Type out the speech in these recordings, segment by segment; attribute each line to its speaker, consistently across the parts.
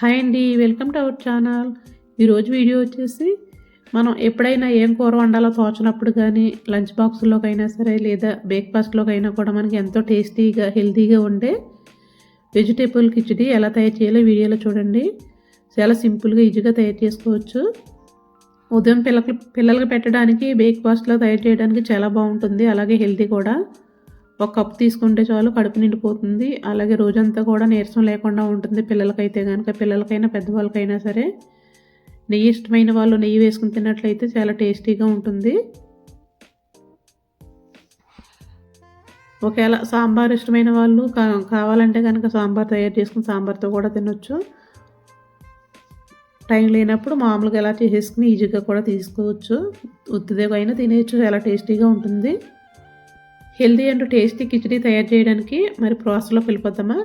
Speaker 1: Hi అండి welcome to our channel. ఈరోజు video వచ్చేసి మనం ఎప్పుడైనా ఏం కూర వండాలో తోచినప్పుడు కానీ లంచ్ బాక్స్లోకైనా సరే లేదా బ్రేక్ఫాస్ట్లోకైనా కూడా మనకి ఎంతో టేస్టీగా హెల్తీగా ఉండే వెజిటేబుల్ కిచడీ ఎలా తయారు చేయాలో వీడియోలో చూడండి. చాలా సింపుల్గా ఈజీగా తయారు చేసుకోవచ్చు. ఉదయం పిల్లలకి పిల్లలకి పెట్టడానికి బ్రేక్ఫాస్ట్లో తయారు చేయడానికి చాలా బాగుంటుంది అలాగే హెల్తీ కూడా. ఒక కప్పు తీసుకుంటే చాలు కడుపు నిండిపోతుంది. అలాగే రోజంతా కూడా నీరసం లేకుండా ఉంటుంది. పిల్లలకైతే కనుక పిల్లలకైనా పెద్దవాళ్ళకైనా సరే. నెయ్యి ఇష్టమైన వాళ్ళు నెయ్యి వేసుకుని తిన్నట్లయితే చాలా టేస్టీగా ఉంటుంది. ఒకవేళ సాంబార్ ఇష్టమైన వాళ్ళు కావాలంటే కనుక సాంబార్ తయారు చేసుకుని సాంబార్తో కూడా తినొచ్చు. టైం లేనప్పుడు మామూలుగా ఎలా చేసేసుకుని ఈజీగా కూడా తీసుకోవచ్చు. ఉత్తిదేవైనా తినేయచ్చు. చాలా టేస్టీగా ఉంటుంది. హెల్దీ అండ్ టేస్టీ కిచడీ తయారు చేయడానికి మరి ప్రాసెస్లోకి వెళ్ళిపోతామా?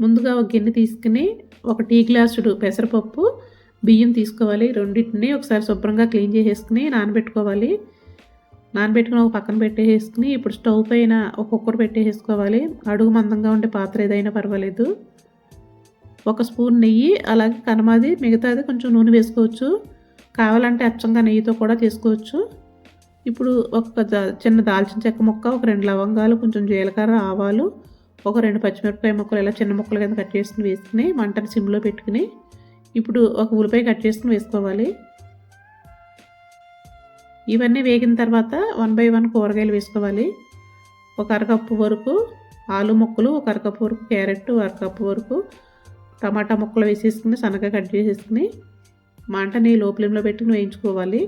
Speaker 1: ముందుగా ఒక గిన్నె తీసుకుని ఒక టీ గ్లాసుడు పెసరపప్పు బియ్యం తీసుకోవాలి. రెండింటిని ఒకసారి శుభ్రంగా క్లీన్ చేసేసుకుని నానబెట్టుకోవాలి. నానబెట్టుకుని ఒక పక్కన పెట్టేసుకుని ఇప్పుడు స్టవ్ పైన ఒక కుక్కర్ పెట్టేసుకోవాలి అడుగు మందంగా ఉండే పాత్ర ఏదైనా పర్వాలేదు. ఒక స్పూన్ నెయ్యి అలాగే కనమాది మిగతాది కొంచెం నూనె వేసుకోవచ్చు. కావాలంటే అచ్చంగా నెయ్యితో కూడా చేసుకోవచ్చు. ఇప్పుడు ఒక చిన్న దాల్చిన చెక్క ముక్క ఒక రెండు లవంగాలు కొంచెం జీలకర్ర ఆవాలు ఒక రెండు పచ్చిమిరపకాయ ముక్కలు ఇలా చిన్న ముక్కలు కింద కట్ చేసుకుని వేసుకుని మంటని సిమ్లో పెట్టుకుని ఇప్పుడు ఒక ఉల్లిపాయ కట్ చేసుకుని వేసుకోవాలి. ఇవన్నీ వేగిన తర్వాత వన్ బై వన్ కూరగాయలు వేసుకోవాలి. ఒక అరకప్పు వరకు ఆలు ముక్కలు ఒక అరకప్పు వరకు క్యారెట్ అరకప్పు వరకు టమాటా ముక్కలు వేసేసుకుని సన్నగా కట్ చేసేసుకుని మంటని లో ఫ్లేమ్లో పెట్టుకుని వేయించుకోవాలి.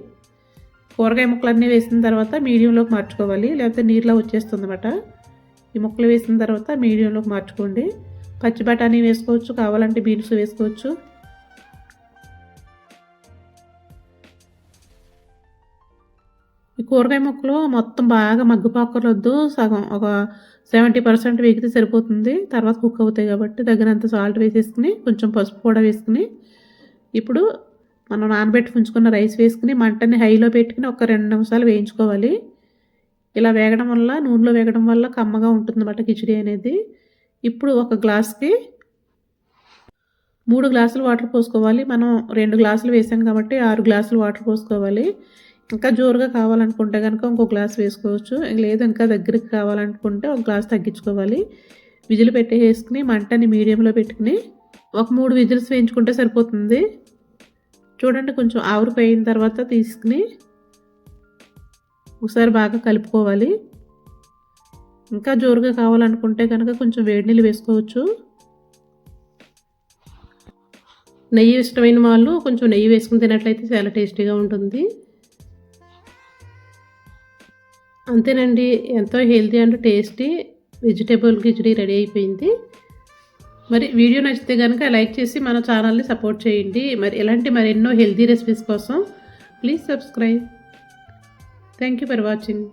Speaker 1: కూరగాయ ముక్కలన్నీ వేసిన తర్వాత మీడియంలోకి మార్చుకోవాలి. లేకపోతే నీరులో వచ్చేస్తుంది అనమాట ఈ ముక్కలు వేసిన తర్వాత మీడియంలోకి మార్చుకోండి. పచ్చి బఠానీ వేసుకోవచ్చు కావాలంటే బీన్స్ వేసుకోవచ్చు. ఈ కూరగాయ ముక్కలు మొత్తం బాగా మగ్గుపాకరొద్దు సగం ఒక సెవెంటీ పర్సెంట్ వేగితే సరిపోతుంది. తర్వాత కుక్ అవుతాయి కాబట్టి తగినంత సాల్ట్ వేసేసుకుని కొంచెం పసుపు కూడా వేసుకుని ఇప్పుడు మనం నానబెట్టి ఉంచుకున్న రైస్ వేసుకుని మంటని హైలో పెట్టుకుని ఒక రెండు నిమిషాలు వేయించుకోవాలి. ఇలా వేగడం వల్ల నూనెలో వేగడం వల్ల కమ్మగా ఉంటుందన్నమాట కిచిడి అనేది. ఇప్పుడు ఒక గ్లాస్కి మూడు గ్లాసులు వాటర్ పోసుకోవాలి. మనం రెండు గ్లాసులు వేసాం కాబట్టి ఆరు గ్లాసులు వాటర్ పోసుకోవాలి. ఇంకా జోరుగా కావాలనుకుంటే కనుక ఇంకో గ్లాస్ వేసుకోవచ్చు. లేదు ఇంకా దగ్గరికి కావాలనుకుంటే ఒక గ్లాస్ తగ్గించుకోవాలి. విజిల్ పెట్టేసుకుని మంటని మీడియంలో పెట్టుకుని ఒక మూడు విజిల్స్ వేయించుకుంటే సరిపోతుంది. చూడండి కొంచెం ఆవిరిపోయిన తర్వాత తీసుకుని ఒకసారి బాగా కలుపుకోవాలి. ఇంకా జోరుగా కావాలనుకుంటే కనుక కొంచెం వేడి నీళ్ళు వేసుకోవచ్చు. నెయ్యి ఇష్టమైన వాళ్ళు కొంచెం నెయ్యి వేసుకుని తినట్లయితే చాలా టేస్టీగా ఉంటుంది. అంతేనండి ఎంతో healthy and tasty vegetable khichdi ready అయిపోయింది. మరి వీడియో నచ్చితే కనుక లైక్ చేసి మన ఛానల్ని సపోర్ట్ చేయండి. మరి ఇలాంటి మరెన్నో హెల్తీ రెసిపీస్ కోసం please subscribe. Thank you for watching